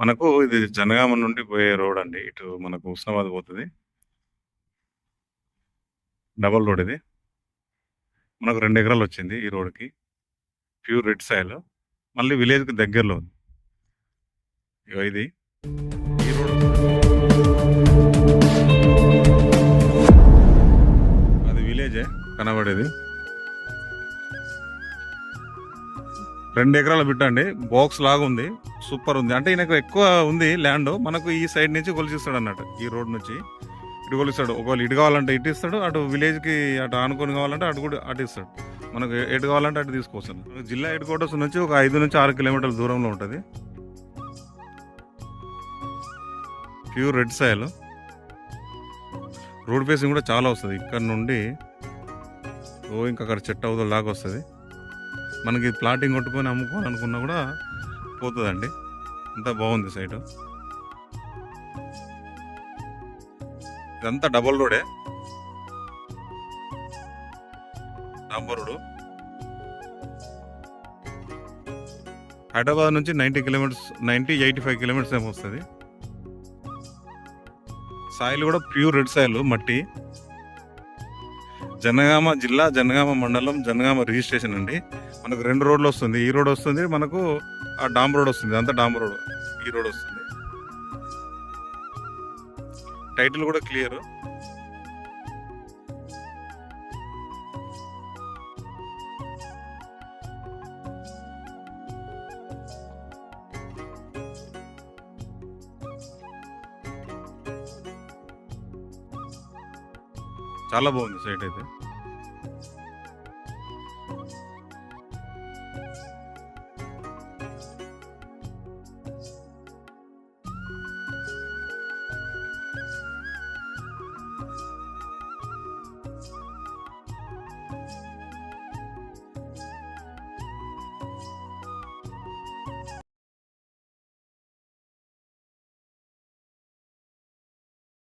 మనకు ఇది జనగామ నుండి పోయే రోడ్ అండి. ఇటు మనకు హుస్నాబాద్ పోతుంది డబల్ రోడ్ ఇది. మనకు రెండు ఎకరాలు వచ్చింది ఈ రోడ్‌కి. Pure red soil. మళ్ళీ విలేజ్‌కి దగ్గరలో ఉంది. ఇది. ఈ రోడ్ అది విలేజే కనబడేది. రెండు ఎకరాల బిట్ అండి. బాక్స్ ఉంది సూపర్ ఉంది. అంటే ఈయనకు ఎక్కువ ఉంది ల్యాండ్. మనకు ఈ సైడ్ నుంచి కొలిచిస్తాడు అన్నట్టు ఈ రోడ్ నుంచి ఇటు కొలిస్తాడు. ఒకవేళ ఇటు కావాలంటే ఇటు ఇస్తాడు. అటు విలేజ్‌కి అటు ఆనుకొని కావాలంటే అటు కూడా అటు ఇస్తాడు. మనకు ఎటు కావాలంటే అటు తీసుకొస్తాడు. జిల్లా హెడ్ క్వార్టర్స్ నుంచి ఒక 5-6 కిలోమీటర్ల దూరంలో ఉంటుంది pure red soil. Road facing కూడా చాలా వస్తుంది ఇక్కడ నుండి ఓ ఇంకా అక్కడ చెట్టు అవతల దాకా వస్తుంది మనకి ప్లాటింగ్ కొట్టుకొని అమ్ముకోవాలనుకున్నా కూడా పోతుందండి అంతా బాగుంది సైటు. ఇదంతా డబల్ రోడే. డాంబర్ రోడ్. హైదరాబాద్ నుంచి 90 కిలోమీటర్స్ 90, 85 కిలోమీటర్స్ ఏమో వస్తుంది సాయిల్ కూడా ప్యూర్ రెడ్ సాయిల్ మట్టి. జనగామ జిల్లా, జనగామ మండలం, జనగామ రిజిస్ట్రేషన్ అండి. మనకు రెండు రోడ్లు వస్తుంది. ఈ రోడ్ వస్తుంది. మనకు ఆ డామ్ రోడ్ వస్తుంది. అంత డామ్ రోడ్. ఈ రోడ్ వస్తుంది. టైటిల్ కూడా క్లియర్. చాలా బాగుంది సైట్ అయితే.